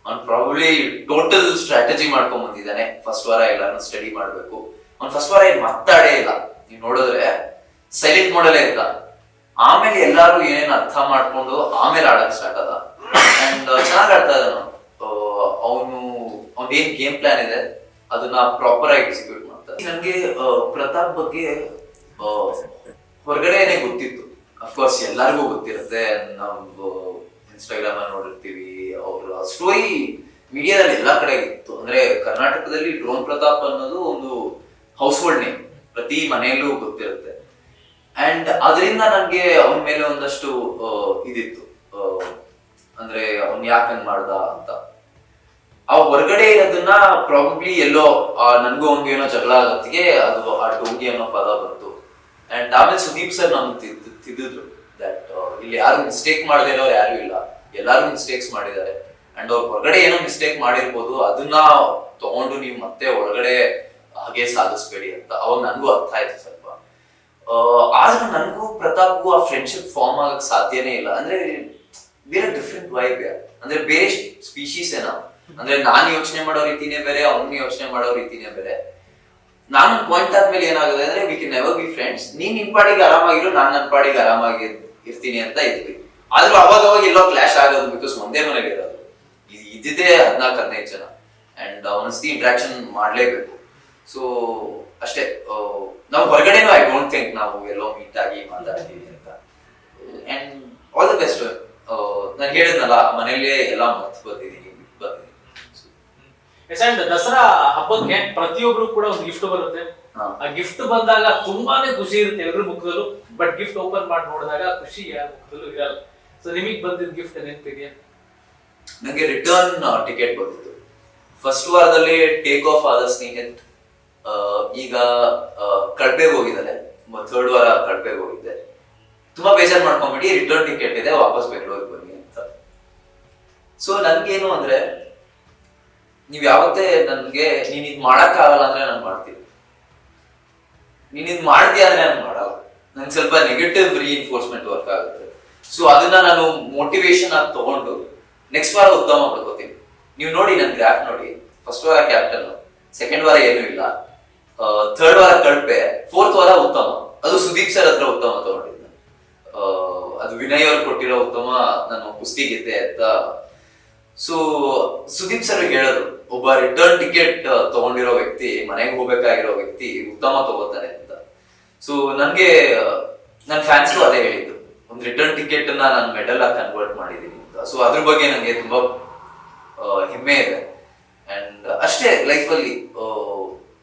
ಅವ್ನು ಪ್ರಾಬ್ಲಿ ಟೋಟಲ್ ಸ್ಟ್ರಾಟಜಿ ಮಾಡ್ಕೊಂಡ್ ಬಂದಿದ್ದಾನೆ. ಫಸ್ಟ್ ವಾರ ಎಲ್ಲಾನು ಸ್ಟಡಿ ಮಾಡ್ಬೇಕು. ಅವ್ನು ಫಸ್ಟ್ ವಾರ ಏನ್ ಮಾತಾಡೇ ಇಲ್ಲ. ನೀವು ನೋಡಿದ್ರೆ ಸೈಲೆಂಟ್ ಮಾಡಲೇ ಇಲ್ಲ ಆಮೇಲೆ ಎಲ್ಲಾರು ಏನೇನು ಅರ್ಥ ಮಾಡ್ಕೊಂಡು ಆಮೇಲೆ ಆಡಕ್ ಸ್ಟಾರ್ಟ್ ಅದ ಅಂಡ್ ಚೆನ್ನಾಗ್ ಆಡ್ತಾ ಇದ್ದಾನ ಅವನು. ಅವ್ನ ಏನ್ ಗೇಮ್ ಪ್ಲಾನ್ ಇದೆ, ಅದನ್ನ ಪ್ರಾಪರ್ ಆಗಿ ಎಕ್ಸಿಕ್ಯೂಟ್ ಮಾಡ್ತಾರೆ ನನಗೆ ಪ್ರತಾಪ್ ಬಗ್ಗೆ ಹೊರಗಡೆನೆ ಗೊತ್ತಿತ್ತು. ಅಫ್ಕೋರ್ಸ್ ಎಲ್ಲರಿಗೂ ಗೊತ್ತಿರುತ್ತೆ. ನಾವು ಇನ್ಸ್ಟಾಗ್ರಾಮ್ ಅಲ್ಲಿ ನೋಡಿರ್ತೀವಿ. ಅವ್ರ ಸ್ಟೋರಿ ಮೀಡಿಯಾದಲ್ಲಿ ಎಲ್ಲಾ ಕಡೆ ಇತ್ತು. ಅಂದ್ರೆ ಕರ್ನಾಟಕದಲ್ಲಿ ಡ್ರೋನ್ ಪ್ರತಾಪ್ ಅನ್ನೋದು ಒಂದು ಹೌಸ್ ಹೋಲ್ಡ್ ನೇಮ್ ಪ್ರತಿ ಮನೆಯಲ್ಲೂ ಗೊತ್ತಿರುತ್ತೆ. ಅಂಡ್ ಅದರಿಂದ ನನಗೆ ಅವನ ಮೇಲೆ ಒಂದಷ್ಟು ಇದಿತ್ತು. ಅಂದ್ರೆ ಅವ್ನ್ ಯಾಕೆ ಹಂಗ್ ಮಾಡ್ದ ಅಂತ. ಆ ಹೊರಗಡೆ ಇರೋದನ್ನ ಪ್ರಾಬಬ್ಲಿ ಎಲ್ಲೋ ನನ್ಗೂ ಅವ್ನಿಗೆ ಏನೋ ಜಗಳ ಆಗತ್ತಿಗೆ ಅದು ಆ ಡೋಂಗಿ ಅನ್ನೋ ಪದ ಬಂತು. ಅಂಡ್ ಆಮೇಲೆ ಸುದೀಪ್ ಸರ್ ನಮ್ಗೆ ತಿದ್ದ್- ತಿದ್ದಿದ್ರು ದಟ್ ಇಲ್ಲಿ ಯಾರು ಮಿಸ್ಟೇಕ್ ಮಾಡದೇ ಇರೋರು ಯಾರು ಇಲ್ಲ. ಎಲ್ಲಾರು ಮಿಸ್ಟೇಕ್ಸ್ ಮಾಡಿದ್ದಾರೆ. ಅಂಡ್ ಅವ್ರು ಹೊರಗಡೆ ಏನೋ ಮಿಸ್ಟೇಕ್ ಮಾಡಿರ್ಬೋದು ಅದನ್ನ ತಗೊಂಡು ನೀವು ಮತ್ತೆ ಒಳಗಡೆ ಹಾಗೆ ಸಾಧಿಸ್ಬೇಡಿ ಅಂತ ಅವಾಗ ನನ್ಗೂ ಅರ್ಥ ಆಯ್ತು ಸ್ವಲ್ಪ. ಆ, ಆದ್ರೆ ನನಗೂ ಪ್ರತಾಪ್ಗೂ ಆ ಫ್ರೆಂಡ್ಶಿಪ್ ಫಾರ್ಮ್ ಆಗಕ್ ಸಾಧ್ಯನೇ ಇಲ್ಲ. ಅಂದ್ರೆ ಬೇರೆ ಡಿಫ್ರೆಂಟ್ ವೈಬ್ ಅಂದ್ರೆ ಬೇರೆ ಸ್ಪೀಶೀಸ್ ಏನೋ. ಅಂದ್ರೆ ನಾನು ಯೋಚನೆ ಮಾಡೋ ರೀತಿನೇ ಬೇರೆ ಅವ್ನು ಯೋಚನೆ ಮಾಡೋ ರೀತಿನೇ ಬೇರೆ. ನಾನು ಪಾಯಿಂಟ್ ಆದ್ಮೇಲೆ ಏನಾಗುತ್ತೆ ಅಂದ್ರೆ we can never be friends ನೀನ್ ನಿನ್ ಪಾಡಿಗೆ ಆರಾಮಾಗಿರು, ನಾನು ನನ್ನ ಪಾಡಿಗೆ ಆರಾಮಾಗಿ ಇರ್ತೀನಿ ಅಂತ ಇದ್ವಿ. ಆದ್ರೂ ಅವಾಗ ಅವಾಗ ಎಲ್ಲೋ ಕ್ಲಾಶ್ ಆಗೋದು ಬಿಕಾಸ್ ಒಂದೇ ಮನೆಗೆ ಇರೋದು. ಇದ್- ಇದ್ದಿದ್ದೇ ಹದಿನಾಲ್ಕು, ಹದಿನೈದು ಜನ. ಅಂಡ್ ಅವನಸ್ತಿ ಇಂಟ್ರಾಕ್ಷನ್ ಮಾಡ್ಲೇಬೇಕು. ಸೊ ಅಷ್ಟೇ. ನಾವು ಹೊರಗಡೆನೂ ಐ ಡೋಂಟ್ ಥಿಂಕ್ ನಾವು ಎಲ್ಲೋ ಮೀಟ್ ಆಗಿ ಮಾತಾಡ್ತೀವಿ ಅಂತ. ಆಲ್ ದ ಬೆಸ್ಟ್ ನಾನು ಹೇಳಿದ್ನಲ್ಲ, ಮನೆಯಲ್ಲೇ ಎಲ್ಲ ಮರ್ತು ಬಂದಿದ್ದೀನಿ ಬಂದಿದ್ದೀನಿ. ಎಸ್ ಅಂಡ್ ದಸರಾ ಹಬ್ಬಕ್ಕೆ ಪ್ರತಿಯೊಬ್ರು ಕೂಡ ಒಂದು ಗಿಫ್ಟ್ ಬರುತ್ತೆ. ಆ ಗಿಫ್ಟ್ ಬಂದಾಗ ತುಂಬಾನೇ ಖುಷಿ ಇರುತ್ತೆ ಎಲ್ಲರ ಮುಖದಲ್ಲೂ ಬಟ್ ಗಿಫ್ಟ್ ಓಪನ್ ಮಾಡಿ ನೋಡಿದಾಗ ಖುಷಿ ಯಾರ ಮುಖದಲ್ಲೂ ಇರಲ್ಲ. ಸೊ ನಿಮಗೆ ಬಂದಿದ್ದ ಗಿಫ್ಟ್ ನೆನಪಿದೆಯಾ? ನನಗೆ ರಿಟರ್ನ್ ಟಿಕೆಟ್ ಬಂದಿತ್ತು. ಫಸ್ಟ್ ವಾರದಲ್ಲಿ ಟೇಕ್ ಆಫ್ ಆದ ಸ್ನೇಹಿತ್ ಈಗ ಕಡ್ಬೆಗೆ ಹೋಗಿದ್ದಾನೆ. ಥರ್ಡ್ ವಾರ ಕಡ್ಬೆಗೆ ಹೋಗಿದ್ದೆ. ತುಂಬಾ ಬೇಜಾರ್ ಮಾಡ್ಕೊಂಬಿಟ್ಟು ರಿಟರ್ನ್ ಟಿಕೆಟ್ ಇದೆ ವಾಪಸ್ ಬೆಂಗಳೂರಿಗೆ ಬನ್ನಿ ಅಂತ. ಸೊ ನನ್ಗೇನು ಅಂದ್ರೆ ನೀವ್ ಯಾವತ್ತೇ ನನ್ಗೆ ನೀನ್ ಇದ್ ಮಾಡಕ್ ಆಗಲ್ಲ ಅಂದ್ರೆ ನಾನು ಮಾಡ್ತೀನಿ. ನೀನ್ ಇದ್ ಮಾಡ್ತೀಯ ಅಂದ್ರೆ ನಾನು ಮಾಡಲ್ಲ. ನನ್ಗೆ ಸ್ವಲ್ಪ ನೆಗೆಟಿವ್ ರೀಇನ್ಫೋರ್ಸ್ಮೆಂಟ್ ವರ್ಕ್ ಆಗುತ್ತೆ. ಸೊ ಅದನ್ನ ನಾನು ಮೋಟಿವೇಶನ್ ಆಗಿ ತಗೊಂಡು ನೆಕ್ಸ್ಟ್ ವಾರ ಉತ್ತಮ ಪಡ್ಕೋತೀನಿ ನೀವು ನೋಡಿ ನನ್ ಗ್ರಾಫ್ ನೋಡಿ. ಫಸ್ಟ್ ವಾರ ಕ್ಯಾಪ್ಟನ್ ಸೆಕೆಂಡ್ ವಾರ ಏನೂ ಇಲ್ಲ. ಥರ್ಡ್ ವಾರ ಕಳ್ಪೆ ಫೋರ್ತ್ ವಾರ ಉತ್ತಮ. ಅದು ಸುದೀಪ್ ಸರ್ ಹತ್ರ ಉತ್ತಮ ತಗೊಂಡಿದ್ದೆ. ಅದು ವಿನಯ್ ಅವ್ರು ಕೊಟ್ಟಿರೋ ಉತ್ತಮ, ನಾನು ಕುಸ್ತಿ ಅಂತ. ಸೊ ಸುದೀಪ್ ಸರ್ ಹೇಳೋದು ಒಬ್ಬ ರಿಟರ್ನ್ ಟಿಕೆಟ್ ತಗೊಂಡಿರೋ ವ್ಯಕ್ತಿ, ಮನೆಗೆ ಹೋಗ್ಬೇಕಾಗಿರೋ ವ್ಯಕ್ತಿ ಉತ್ತಮ ತಗೋತಾನೆ ಅಂತ. ಸೊ ನನ್ಗೆ ನನ್ನ ಫ್ಯಾನ್ಸು ಅದೇ ಹೇಳಿದ್ದು. ಒಂದು ರಿಟರ್ನ್ ಟಿಕೆಟ್ ಅನ್ನ ನಾನು ಮೆಡಲ್ ಆಗಿ ಕನ್ವರ್ಟ್ ಮಾಡಿದ್ದೀನಿ ಅಂತ. ಸೊ ಅದ್ರ ಬಗ್ಗೆ ನನಗೆ ತುಂಬಾ ಹೆಮ್ಮೆ ಇದೆ. ಅಂಡ್ ಅಷ್ಟೇ ಲೈಫಲ್ಲಿ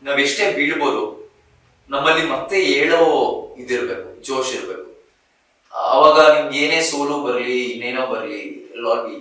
ನಾವೆಷ್ಟೇ ಬೀಳ್ಬೋದು, ನಮ್ಮಲ್ಲಿ ಮತ್ತೆ ಏಳೋ ಇದಿರ್ಬೇಕು, ಜೋಶ್ ಇರ್ಬೇಕು. ಅವಾಗ ನಿಮ್ಗೆ ಏನೇ ಸೋಲು ಬರಲಿ, ಇನ್ನೇನೋ ಬರಲಿ ಲಾಗಿ